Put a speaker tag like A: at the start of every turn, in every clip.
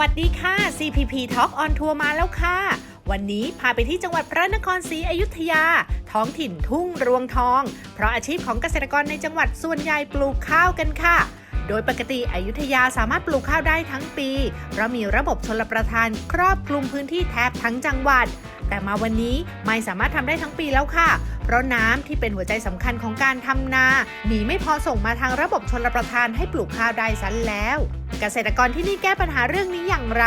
A: วัสดีค่ะ CPP Talk on Tour มาแล้วค่ะ วันนี้พาไปที่จังหวัดพระนครศรีอยุธยา ท้องถิ่นทุ่งรวงทอง เพราะอาชีพของเกษตรกรในจังหวัดส่วนใหญ่ปลูกข้าวกันค่ะ โดยปกติอยุธยาสามารถปลูกข้าวได้ทั้งปี เพราะมีระบบชลประทานครอบคลุมพื้นที่แทบทั้งจังหวัด แต่มาวันนี้ไม่สามารถทำได้ทั้งปีแล้วค่ะ เพราะน้ำที่เป็นหัวใจสำคัญของการทำนา มีไม่พอส่งมาทางระบบชนลประทานให้ปลูกข้าวได้สันแล้ว เกษตรกรที่นี่แก้ปัญหาเรื่องนี้อย่างไร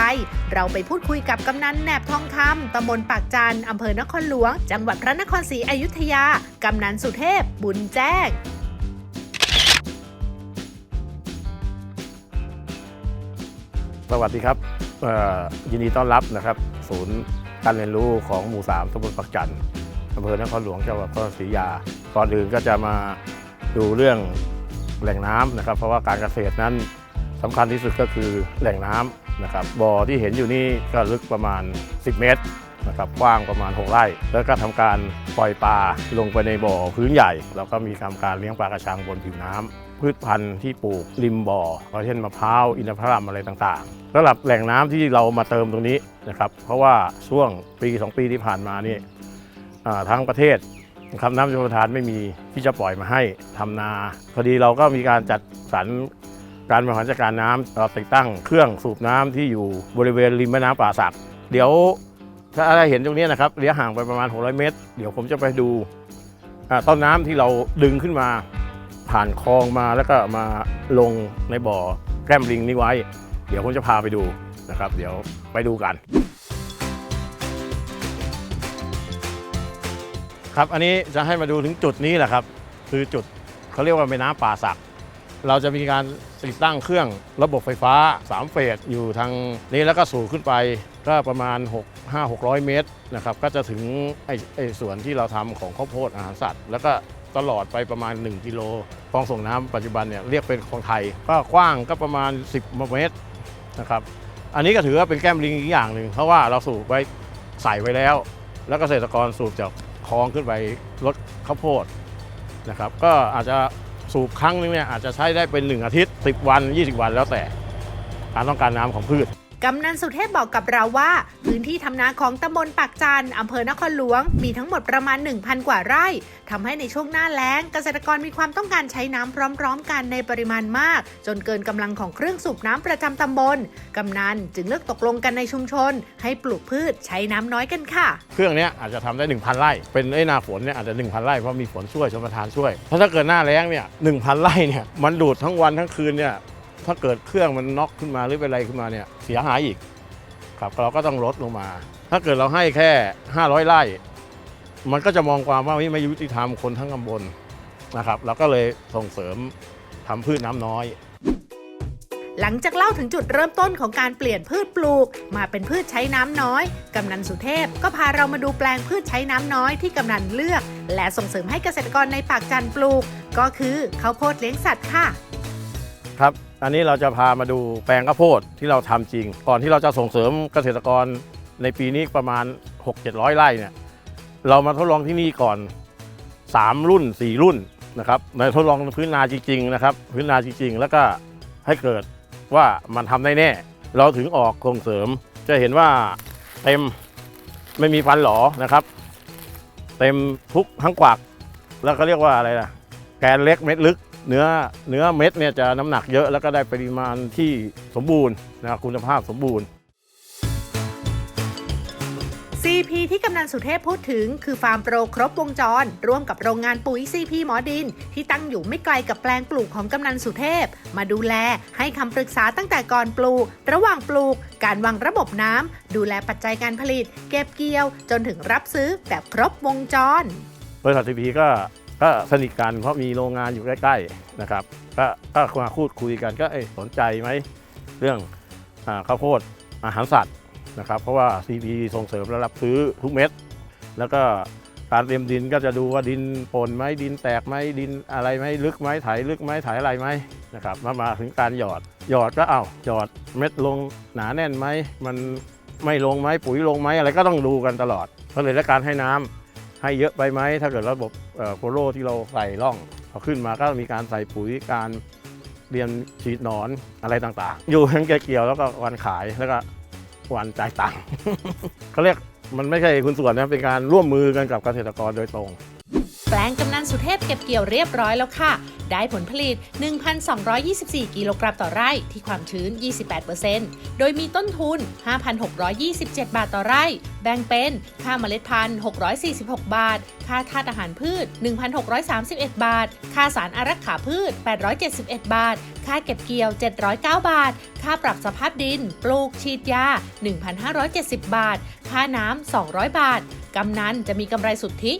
A: เราไปพูดคุยกับกำนันแหนบทองคำตำบลปากจันอำเภอนครหลวง จังหวัดพระนครศรีอยุธยากำนันสุเทพ บุญแจ้ง
B: สวัสดีครับยินดีต้อนรับนะครับ ศูนย์ การเรียนรู้ของหมู่สามตำบลปักจันทร์อำเภอนครหลวงจังหวัดพระนครศรีอยุธยาก่อนอื่นก็จะมาดูเรื่องแหล่งน้ำนะครับ เพราะว่าการเกษตรนั้นสำคัญที่สุดก็คือแหล่งน้ำนะครับบ่อที่เห็นอยู่นี่ก็ลึกประมาณ 10 เมตรนะครับกว้างประมาณ 6 ไร่ แล้วก็ทำการปล่อยปลาลงไปในบ่อพื้นใหญ่ แล้วก็มีทำการเลี้ยงปลากระชังบนผิวน้ำ พืชพันธุ์ที่ปลูกริมบ่อเช่นมะพร้าวอินทผลัมอะไรต่างๆสำหรับแหล่งน้ำที่เรามาเติมตรงนี้นะครับ เพราะว่าช่วงปี 2 ปีที่ผ่านมานี่อ่าทั้งประเทศนะครับน้ำชลประทานไม่มีที่จะปล่อยมาให้ทำนาพอดีเราก็มีการจัดสรรการบริหารจัดการน้ำเราติดตั้งเครื่องสูบน้ำที่อยู่บริเวณริมแม่น้ำป่าสักเดี๋ยวถ้าอะไรเห็นตรงนี้นะครับระยะห่างไปประมาณ 600 เมตร เดี๋ยวผมจะไปดูต้นน้ำที่เราดึงขึ้นมา ผ่านคลองมาแล้วก็มาลงในบ่อแก้มลิงนี้ไว้ เดี๋ยวผมจะพาไปดูนะครับ เดี๋ยวไปดูกัน ครับอันนี้จะให้มาดูถึงจุดนี้แหละครับ คือจุดเขาเรียกว่าแม่น้ำป่าสัก เราจะมีการติดตั้งเครื่องระบบไฟฟ้า 3 เฟสอยู่ทางนี้แล้วก็สูงขึ้นไปก็ประมาณ 6 5 600 เมตรนะครับ ก็จะถึงไอ้ไอส่วนที่เราทำของข้าวโพดอาหารสัตว์ แล้วก็ ตลอดไปประมาณ 1 กิโลคลองส่งน้ำปัจจุบันเนี่ยเรียกเป็นคลองไทย ก็กว้างก็ประมาณ 10 เมตรนะครับอันนี้ก็ถือว่าเป็นแก้มลิงอีกอย่างหนึ่งเพราะว่าเราสูบไว้ใส่ไว้แล้ว แล้วเกษตรกรสูบจากคลองขึ้นไปลดข้าวโพดนะครับก็อาจจะสูบครั้งนึงเนี่ยอาจจะใช้ได้เป็น 1 อาทิตย์ 10 วัน 20 วันแล้วแต่การต้องการน้ำของพืช
A: กำนันสุเทพบอกกับเราว่า พื้นที่ทำนาของตำบลปากจันอำเภอนครหลวง มีทั้งหมดประมาณ 1,000 กว่าไร่ทำให้ในช่วงหน้าแล้ง เกษตรกรมีความต้องการใช้น้ำพร้อม ๆ กันในปริมาณมาก จนเกินกำลังของเครื่องสูบน้ำประจำตำบลกำนันจึงเลือกตกลงกันในชุมชน ให้ปลูกพืชใช้น้ำน้อยกันค่ะ
B: เครื่องนี้อาจจะทำได้ 1,000 ไร่ เป็นไอ้นาฝนเนี่ยอาจจะ 1,000 ไร่เพราะมีฝนช่วยชมประทานช่วยเพราะถ้าเกิดหน้าแล้งเนี่ย1,000 ไร่เนี่ยมันดูดทั้งวันทั้งคืนเนี่ย ถ้าเกิดเครื่องมันน็อกขึ้นมาหรือเป็นอะไรขึ้นมาเนี่ยเสียหายอีกครับเราก็ต้องลดลงมา ถ้าเกิดเราให้แค่ 500 ไร่ มันก็จะมองความว่าไม่ยุติธรรมคนทั้งตำบลนะครับเราก็เลยส่งเสริมทำพืชน้ำน้อย
A: หลังจากเล่าถึงจุดเริ่มต้นของการเปลี่ยนพืชปลูก มาเป็นพืชใช้น้ำน้อย กำนันสุเทพก็พาเรามาดูแปลงพืชใช้น้ำน้อยที่กำนันเลือก และส่งเสริมให้เกษตรกรในปากจันปลูก ก็คือข้าวโพดเลี้ยงสัตว์ค่ะ
B: ครับ อันนี้เราจะพามาดูแปลงข้าวโพดที่เราทำจริง ก่อนที่เราจะส่งเสริมเกษตรกรในปีนี้ประมาณ 6-700 ไร่เนี่ย เรามาทดลองที่นี่ก่อน 3 รุ่น 4 รุ่นนะครับในทดลองพื้นนาจริงๆนะครับ พื้นนาจริง ๆ แล้วก็ให้เกิดว่ามันทำได้แน่ เราถึงออกส่งเสริม จะเห็นว่าเต็มไม่มีฟันหลอนะครับ เต็มทุกทั้งกวัก แล้วก็เรียกว่าอะไรนะแกนเล็กเม็ดลึก เนื้อเนื้อเม็ดเนี่ยจะน้ำหนักเยอะแล้วก็ได้ปริมาณที่สมบูรณ์นะครับคุณภาพสมบูรณ์
A: CP ที่กำนันสุเทพพูดถึง คือฟาร์มโปรครบวงจร ร่วมกับโรงงานปุ๋ย CP หมอดิน ที่ตั้งอยู่ไม่ไกลกับแปลงปลูกของกำนันสุเทพ มาดูแลให้คำปรึกษาตั้งแต่ก่อนปลูก ระหว่างปลูก การวางระบบน้ำดูแลปัจจัยการผลิต เก็บเกี่ยว จนถึงรับซื้อแบบครบวงจร
B: บริษัททีพีก็ ก็สนิทกันเพราะมีโรงงานอยู่ใกล้ๆนะครับก็ก็มาพูดคุยกันก็เอ้ยสนใจไหมเรื่องอาข้าวโพดอาหารสัตว์นะครับ เพราะว่า CP ส่งเสริมและรับซื้อทุกเม็ด แล้วก็การเตรียมดินก็จะดูว่าดินปนไหมดินแตกไหมดินอะไรไหมลึกไหมไถลึกไหมไถอะไรไหมนะครับมามาถึงการหยอดหยอดก็เอาหยอดเม็ดลงหนาแน่นไหมมันไม่ลงไหมปุ๋ยลงไหมอะไรก็ต้องดูกันตลอดก็เลยและการให้น้ำให้เยอะไปไหมถ้าเกิดระบบ โคโลที่เราใส่ร่องพอขึ้นมาก็มีการใส่ปุ๋ยการเรียนฉีดหนอนอะไรต่างๆ อยู่ทั้งเก็บเกี่ยวแล้วก็วันขายแล้วก็วันจ่ายตังค์เขาเรียกมันไม่ใช่คุณส่วนนะเป็นการร่วมมือกันกับเกษตรกรโดยตรง
A: แปลงกำนันสุเทพเก็บเกี่ยวเรียบร้อยแล้วค่ะ ได้ผลผลิต 1,224 กิโลกรัมต่อไร่ที่ความชื้น 28%โดยมีต้นทุน 5,627 บาทต่อไร่ แบ่งเป็นค่าเมล็ดพันธุ์ 646 บาท ค่าธาตุอาหารพืช 1,631 บาท ค่าสารอารักขาพืช 871 บาท ค่าเก็บเกี่ยว 709 บาท ค่าปรับสภาพดิน ปลูกฉีดยา 1,570 บาท ค่าน้ำ 200 บาทกำนันจะมีกำไรสุทธิ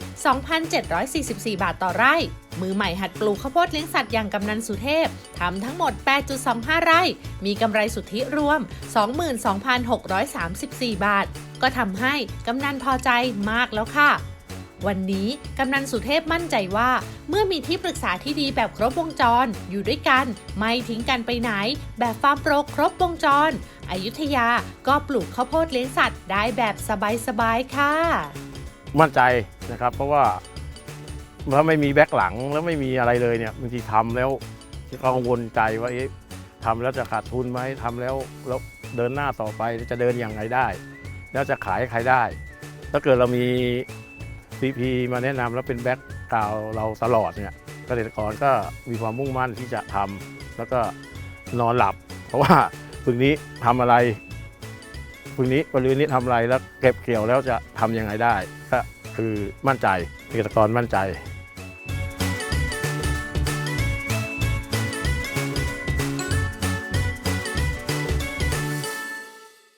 A: 2,744 บาทต่อไร่ มือใหม่หัดปลูกข้าวโพดเลี้ยงสัตว์อย่างกำนันสุเทพทำทั้งหมด 8.25 ไร่ มีกำไรสุทธิรวม 22,634 บาท ก็ทำให้กำนันพอใจมากแล้วค่ะ วันนี้กำนันสุเทพมั่นใจว่า เมื่อมีที่ปรึกษาที่ดีแบบครบวงจร อยู่ด้วยกัน ไม่ทิ้งกันไปไหน แบบฟาร์มโปรครบวงจร อยุธยาก็ปลูกข้าวโพดเลี้ยงสัตว์ได้แบบสบายๆค่ะ
B: มั่นใจนะครับเพราะว่าถ้าไม่มีแบ็คหลังแล้วไม่มีอะไรเลยเนี่ยบางทีทำแล้วกังวลใจว่าเอ๊ะทำแล้วจะขาดทุนไหมทำแล้วแล้วเดินหน้าต่อไปจะเดินอย่างไรได้ แล้วจะขายให้ใครได้ ถ้าเกิดเรามี CP มาแนะนำแล้วเป็นแบ็คกราวเราตลอดเนี่ยเกษตรกรก็มีความมุ่งมั่นที่จะทำแล้วก็นอนหลับ เพราะว่าพึงนี้ทำอะไรพึงนี้บริเวณนี้ทำอะไรแล้วเก็บเกี่ยวแล้วจะทำยังไงได้ ก็คือมั่นใจเกษตรกรมั่นใจ